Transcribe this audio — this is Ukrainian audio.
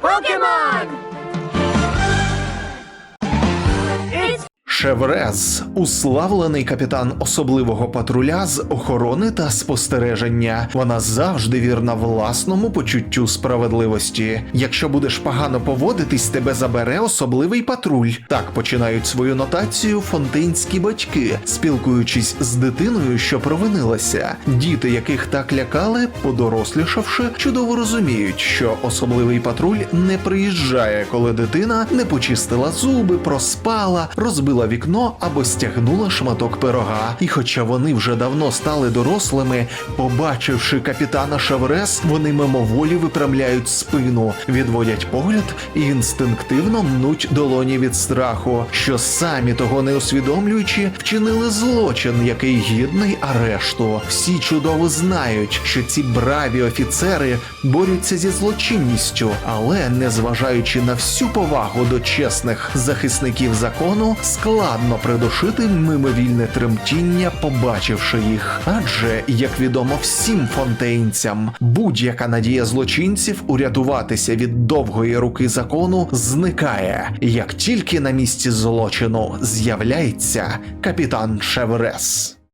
Pokemon! Шеврез уславлений капітан особливого патруля з охорони та спостереження. Вона завжди вірна власному почуттю справедливості. Якщо будеш погано поводитись, тебе забере особливий патруль. Так починають свою нотацію фонтейнські батьки, спілкуючись з дитиною, що провинилася. Діти, яких так лякали, подорослішавши, чудово розуміють, що особливий патруль не приїжджає, коли дитина не почистила зуби, проспала, розбила вікно або стягнула шматок пирога. І хоча вони вже давно стали дорослими, побачивши капітана Шеврес, вони мимоволі випрямляють спину, відводять погляд і інстинктивно мнуть долоні від страху, що самі того не усвідомлюючи, вчинили злочин, який гідний арешту. Всі чудово знають, що ці браві офіцери борються зі злочинністю, але незважаючи на всю повагу до чесних захисників закону, складно придушити мимовільне тремтіння, побачивши їх. Адже, як відомо всім фонтейнцям, будь-яка надія злочинців урятуватися від довгої руки закону зникає, як тільки на місці злочину з'являється капітан Шеврес.